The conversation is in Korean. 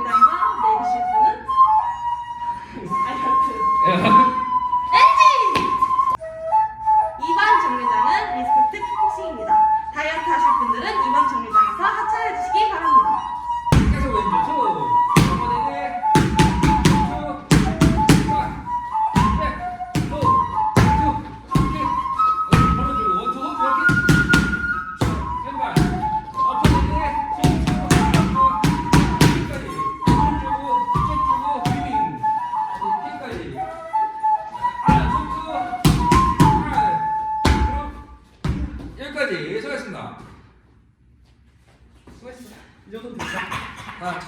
舞台はーイビシューズ 여기까지 수고했습니다. 수고했어. 이 정도 됐다. 아,